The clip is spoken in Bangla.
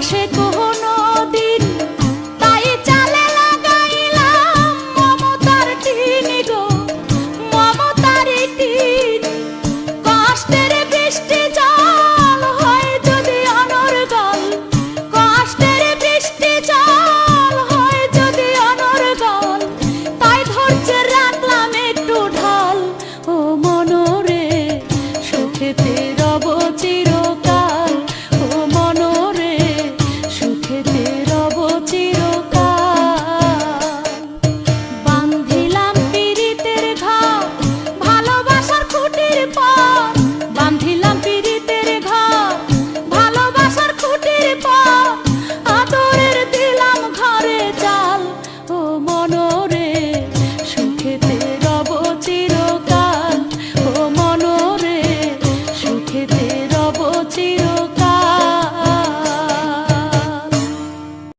আসে কোনো দিন তাই চালে লাগাইলাম মমতার টিন গো, মমতার টিন। কষ্টের বৃষ্টি জল হয় যদি অনর্গল কষ্টের বৃষ্টি জল হয় যদি অনর্গল তাই ধৈর্য